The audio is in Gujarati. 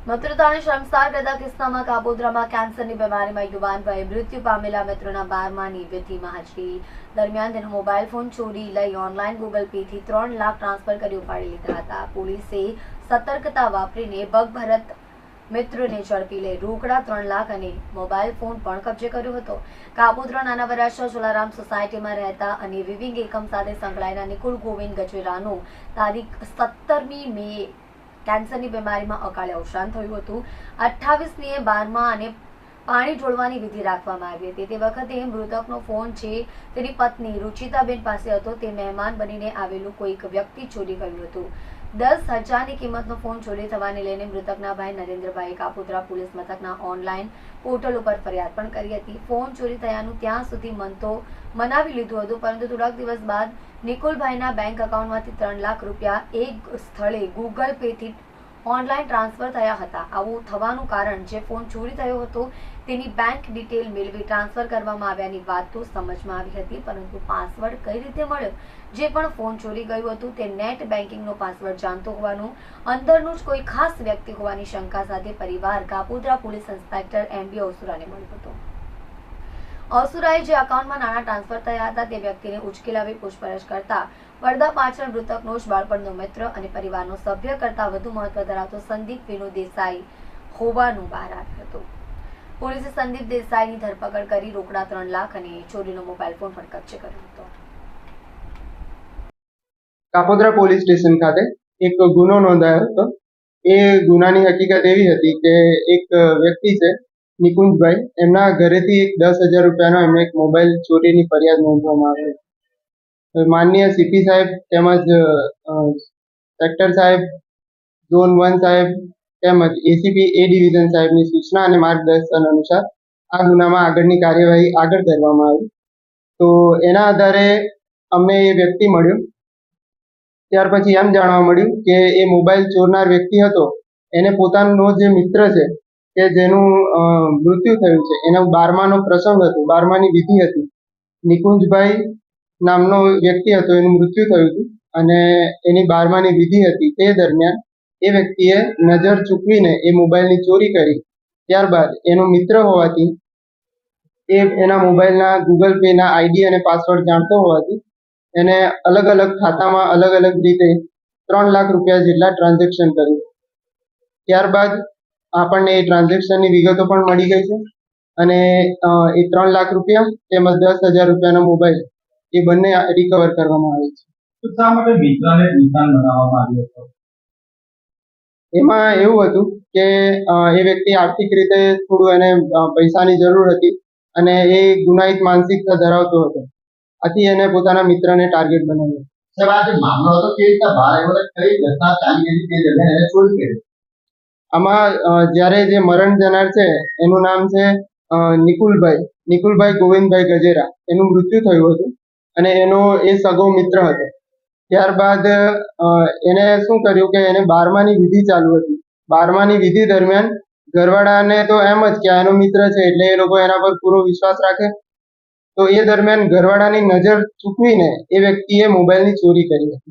મૃત્યુતાને શર્મસાર કરતા કિસ્સામાં કાબોદ્રામાં કેન્સરની બીમારીમાં યુવાન ભાઈ મૃત્યુ પામેલા મિત્રોના બારમાં નિવૃત્તિમાં હાજરી. દરમિયાન તેનો મોબાઈલ ફોન ચોરી લઈ ઓનલાઈન ગૂગલ પે થી ત્રણ લાખ ટ્રાન્સફર કરી ઉપાડી લીધા હતા. પોલીસે સતર્કતા વાપરીને બગભરત મિત્રોને ઝડપી લઈ રોકડા ત્રણ લાખ અને મોબાઈલ ફોન પણ કબજે કર્યો હતો. કાબોદરા નાના વરાછા ચોલારામ સોસાયટીમાં રહેતા અને વિવિંગ એકમ સાથે સંકળાયેલા નિકુલ ગોવિંદ ગજેરાનો તારીખ સત્તરમી મે કેન્સરની બીમારીમાં અકાળે અવસાન થયું હતું. અઠ્ઠાવીસમીએ બારમાં અને પાણી ઢોળવાની વિધિ રાખવામાં આવી હતી. તે વખતે મૃતકનો ફોન છે તેની પત્ની રુચિતાબેન પાસે હતો, તે મહેમાન બનીને આવેલું કોઈક વ્યક્તિ ચોરી કર્યું હતું. દસ હજારની કિંમતનો ફોન ચોરી થવાને લઈને મૃતકના ભાઈ નરેન્દ્રભાઈ કાપોદ્રા પોલીસ મથકના ઓનલાઈન પોર્ટલ ઉપર ફરિયાદ પણ કરી હતી. ફોન ચોરી થયાનું ત્યાં સુધી મન તો મનાવી લીધું હતું, પરંતુ થોડાક દિવસ બાદ નિકુલભાઈના બેંક એકાઉન્ટમાંથી ત્રણ લાખ રૂપિયા એક સ્થળે ગૂગલ પેથી ઓનલાઈન ટ્રાન્સફર થયા હતા. આવું થવાનું કારણ જે ફોન ચોરી થયો હતો, તેની બેંક ડિટેલ મેળવી ટ્રાન્સફર કરવામાં આવ્યાની વાત તો સમજમાં આવી હતી, પરંતુ પાસવર્ડ કઈ રીતે મળ્યો? જે પણ ફોન ચોરી ગયું હતું, તે નેટ બેન્કિંગનો પાસવર્ડ જાણતો હોવાનું, અંદરનું જ કોઈ ખાસ વ્યક્તિ હોવાની શંકા સાથે પરિવાર Kapodra police inspector M B ઓસુરાને મળ્યો હતો. ઓસુરાએ જે એકાઉન્ટમાં નાણાં ટ્રાન્સફર થયા હતા તે વ્યક્તિને ઉચકેલાવી પૂછપરછ કરતા પડદા પાછળ મૃતકનો જ બાળપણનો મિત્ર અને પરિવારનો સભ્ય કરતા વધુ મહત્વ ધરાવતો સંદીપ વિનુ દેસાઈ હોવાનું બહાર આવ્યું હતું. પોલીસે સંદીપ દેસાઈની ધરપકડ કરી રોકડા ત્રણ લાખ અને ચોરીનો મોબાઈલ ફોન પણ કબજે કર્યો હતો. કાપોદ્રા પોલીસ સ્ટેશન ખાતે એક ગુનો નોંધાયો હતો. એ ગુનાની હકીકત એવી હતી કે એક વ્યક્તિ છે નિકુંજભાઈ, એમના ઘરેથી એક દસ હજાર રૂપિયાનો એમને એક મોબાઈલ ચોરીની ફરિયાદ નોંધવામાં આવી માનનીય સીપી સાહેબ તેમજ સેક્ટર સાહેબ ઝોન વન સાહેબ તેમજ એસીપી એ ડિવિઝન સાહેબની સૂચના અને માર્ગદર્શન અનુસાર આ ગુનામાં આગળની કાર્યવાહી આગળ કરવામાં આવી. તો એના આધારે અમને એ વ્યક્તિ મળ્યો. ત્યાર પછી એમ જાણવા મળ્યું કે એ મોબાઈલ ચોરનાર વ્યક્તિ હતો. એને પોતાનો જે મિત્ર છે કે જેનું મૃત્યુ થયું છે. એનો બારમાનો પ્રસંગ હતો, બારમાની વિધિ હતી. નિકુંજભાઈ નામનો વ્યક્તિ હતો, એનું મૃત્યુ થયું હતું. અને એની બારમાની વિધિ હતી. તે દરમિયાન એ વ્યક્તિએ નજર ચૂકવીને એ મોબાઈલની ચોરી કરી. ત્યારબાદ એનો મિત્ર હોવાથી એ એના મોબાઈલના ગૂગલ પેના આઈડી અને પાસવર્ડ જાણતો હોવાથી એને અલગ અલગ ખાતામાં અલગ અલગ રીતે ત્રણ લાખ રૂપિયા જેટલા ટ્રાન્ઝેક્શન કર્યું. ત્યારબાદ આપણને એ ટ્રાન્ઝેક્શનની વિગતો પણ મળી ગઈ છે. અને એ ત્રણ લાખ રૂપિયા તેમજ દસ હજાર રૂપિયાનો મોબાઈલ એ બંને રિકવર કરવામાં આવે છે. તો શા માટે મિત્રને નિશાન બનાવવામાં આવ્યો હતો? એમાં એવું હતું કે એ વ્યક્તિ આર્થિક રીતે થોડું એને પૈસાની જરૂર હતી અને એ ગુનાહિત માનસિકતા ધરાવતો હતો. આથી એને પોતાના મિત્રને ટાર્ગેટ બનાવ્યો. સાહેબ આ જે મામલો હતો કેવી રીતના બહાર આવ્યો કઈ ઘટના ચાલી હતી તે દરમિયાન એને ચોરી કરી આમાં જ્યારે જે મરણ જનાર છે, એનું નામ છે નિકુલભાઈ નિકુલભાઈ ગોવિંદભાઈ ગજેરા. એનું મૃત્યુ થયું હતું અને એનો એ સગો મિત્ર હતો. ત્યારબાદ એને શું કર્યું કે એને બારમાની વિધિ ચાલુ હતી. બારમાની વિધિ દરમિયાન ઘરવાળાને તો એમ જ કે એનો મિત્ર છે એટલે એ લોકો એના પર પૂરો વિશ્વાસ રાખે. તો એ દરમિયાન ઘરવાળાની નજર ચૂકવીને એ વ્યક્તિએ મોબાઈલની ચોરી કરી હતી.